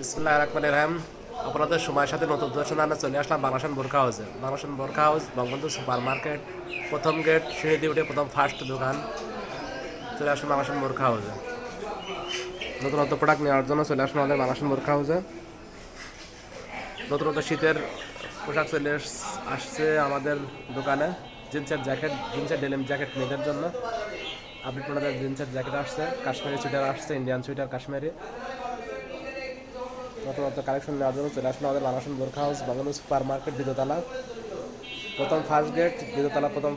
বিসমুল্লাহ রহমান রহিম। আপনাদের সময়ের সাথে নতুন দর্শন আমরা চলে আসলাম বাংলাদেশ বোরখা হাউসে। Bangladesh Borkha house, Bangabandhu super market প্রথম গেট, সিঁড়ি দিয়ে উঠে প্রথম ফার্স্ট দোকান। চলে আসলাম বাংলাদেশ বোরখা হাউসে। নতুন নতুন প্রোডাক্ট নেওয়ার জন্য চলে আসলাম আমাদের বাংলাদেশ বোরখা হাউসে। নতুন নতুন শীতের পোশাক চলে আসছে আমাদের দোকানে। জিন্সের জ্যাকেট জিন্সের ডেলিম জ্যাকেট মেয়েদের জন্য। আপনি আপনাদের জিন্সের জ্যাকেট আসছে। কাশ্মীরি সুইটার আসছে ইন্ডিয়ান সুইটার কাশ্মীরি। নতুন নতুন কালেকশন নেওয়ার জন্য চলে আসলো আমাদের Bangladesh Borkha house, Bangladesh super market দ্বিতীয়তলা প্রথম ফার্স্ট গেট দ্বিতীয়তলা প্রথম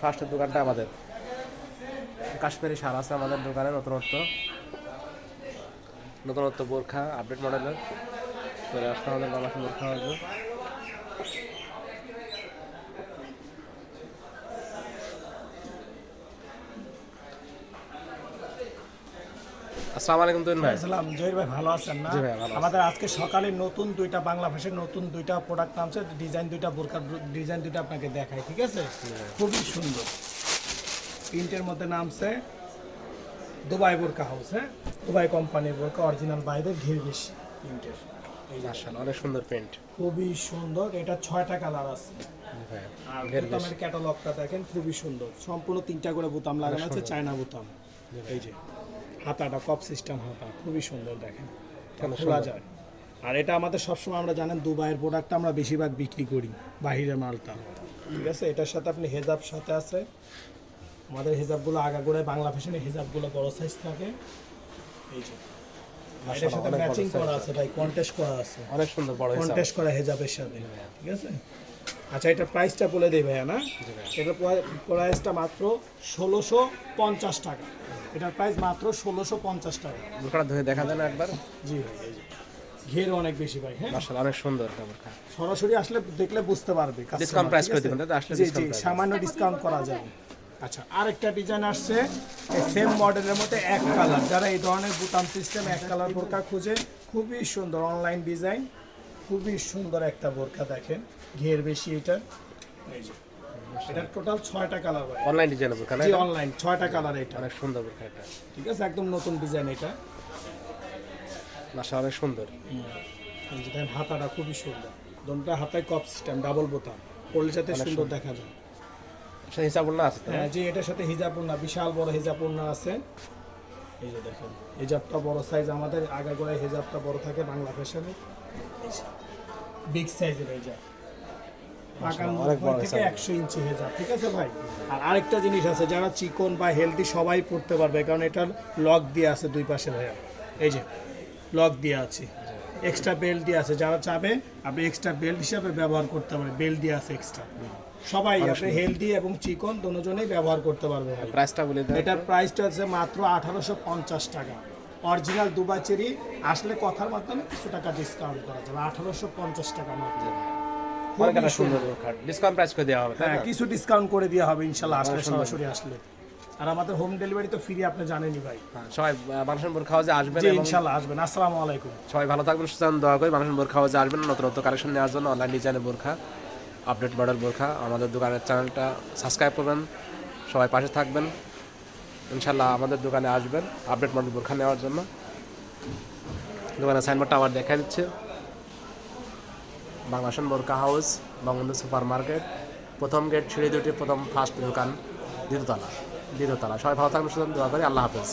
ফার্স্টের দোকানটা আমাদের। কাশ্মীরি সার আছে আমাদের দোকানে, নতুনত্ব। নতুনত্ব বোরখা আপডেট মডেলের চলে আসলো আমাদের বাংলাদেশ বোরখা হাউসে। আসসালামু আলাইকুম তুহিন ভাই। আসসালাম। জহির ভাই ভালো আছেন না। আমাদের আজকে সকালে নতুন দুইটা বাংলা ভাষার নতুন দুইটা প্রোডাক্ট নামছে। ডিজাইন দুইটা বোরকার ডিজাইন দুইটা আপনাকে দেখাই ঠিক আছে? খুবই সুন্দর। প্রিন্টের মধ্যে নামছে দুবাই বোরকা হাউস হ্যাঁ? দুবাই কোম্পানির বোরকা অরিজিনাল ঘির বেশি প্রিন্টের মাশাআল্লাহ অনেক সুন্দর প্রিন্ট খুবই সুন্দর। এটা ছয়টা কালার আছে। আর বোতামের ক্যাটালগটা দেখেন খুবই সুন্দর। সম্পূর্ণ তিনটা করে বোতাম লাগানো আছে চায়না বোতাম। এই যে। হাতাটা কপ সিস্টেম হাতা খুবই সুন্দর দেখেন। খোলা যায়। আর এটা আমাদের সবসময় আমরা জানেন দুবাইয়ের প্রোডাক্টটা আমরা বেশিরভাগ বিক্রি করি বাহিরের মালটা। ঠিক আছে? এটার সাথে আপনি হেজাব সাথে আছে। আমাদের হেজাবগুলো আগাগোড়ায় বাংলা ফ্যাশনের হেজাবগুলো বড় সাইজ থাকে। এই যে। এটার সাথে ম্যাচিং করা আছে ভাই কন্টেস্ট করা আছে। অনেক সুন্দর বড় কন্টেস্ট করা হেজাবের সাথে। ঠিক আছে? আচ্ছা এটা প্রাইসটা বলে দেই ভাইয়া না? এটার প্রাইসটা মাত্র ষোলোশো পঞ্চাশ টাকা। এটার প্রাইস মাত্র ষোলোশো পঞ্চাশ টাকা। বোরখাটা ধরে দেখা দেন একবার? জি ভাই ঘের অনেক বেশি ভাই হ্যাঁ? মাশাআল্লাহ অনেক সুন্দর একটা বোরখা সরাসরি আসলে দেখলে বুঝতে পারবে price ঠিক করে দিবেন, আসলে জি জি সামান্য ডিসকাউন্ট করা যাবে আচ্ছা আরেকটা ডিজাইন আসছে সেম মডেলের মধ্যে এক কালার যারা এই ধরনের বুতাম সিস্টেম এক কালার বোরকা খুঁজে খুবই সুন্দর অনলাইন ডিজাইন খুবই সুন্দর একটা বোরকা দেখেন ঘের বেশি এটা। এই যে এটা টোটাল ছয়টা colour online design G online ছয়টা কালার এটা। অনেক সুন্দর এটা। ঠিক আছে একদম নতুন ডিজাইন এটা। অনেক সুন্দর। এই যে দেখেন হাতাটা খুবই সুন্দর। দোনটা হাতায় কপ সিস্টেম ডাবল বোতাম। পরলে সাথে সুন্দর দেখা যায়। আছে হ্যাঁ এটার সাথে বিশাল বড় হিজাবুন্না আছে। এই যে দেখেন হিজাবটা বড় সাইজ আমাদের আগাগোড়ায় হিজাবটা বড় থাকে বাংলা ফ্যাশনে বিগ সাইজের। একশো ইঞ্চি ঠিক আছে ভাই? আর আরেকটা জিনিস আছে যারা চিকন বা হেলদি সবাই পড়তে পারবে কারণ এটার লক দিয়ে আছে দুই পাশে ভাইয়া। এই যে লক দিয়ে আছে। এক্সট্রা বেল্ট দিয়ে আছে যারা চাবে আপনি এক্সট্রা বেল্ট হিসাবে ব্যবহার করতে পারবেন বেল্ট দিয়ে আছে এক্সট্রা সবাই আপনি হেলদি এবং চিকন দুজনেই ব্যবহার করতে পারবে প্রাইসটা বলে দেন। এটার প্রাইসটা হচ্ছে মাত্র আঠারোশো পঞ্চাশ টাকা। অরিজিনাল দুবাই চেরি আসলে কথার মাধ্যমে কিছু টাকা ডিসকাউন্ট করা যাবে আঠারোশো পঞ্চাশ টাকা মাত্র। অনেক একটা খুবই সুন্দর। ডিসকাউন্ট প্রাইস করে দেওয়া হবে হ্যাঁ কিছু ডিসকাউন্ট করে দেওয়া হবে ইনশাল্লাহ আসলে সরাসরি আসলে। আর আমাদের হোম ডেলিভারি তো ফ্রি আপনি জানেনই ভাই। হ্যাঁ, সবাই বাংলাদেশ বোরখা হাউসে আসবেন ইনশাল্লাহ আসবেন। আসসালামু আলাইকুম। সবাই ভালো থাকবেন সুস্থ দোয়া করি বাংলাদেশ বোরখা হাউসে আসবেন নতুন নতুন কালেকশন নেওয়ার জন্য অনলাইন ডিজাইনের বোরখা আপডেট মডেল বোরখা। আমাদের দোকানের চ্যানেলটা সাবস্ক্রাইব করবেন সবাই পাশে থাকবেন। ইনশাল্লাহ আমাদের দোকানে আসবেন আপডেট মডেল বোরখা নেওয়ার জন্য। দোকানের সাইনবোর্ডটা আবার দেখা দিচ্ছে। Bangladesh Borka house Bangabandhu super market প্রথম গেট সিঁড়ি দুটি, প্রথম ফার্স্ট দোকান দ্বিতীয়তলা দ্বিতীয়তলা সবাই ভালো থাকবেন সুতরাং দোয়া করি, আল্লাহ হাফেজ।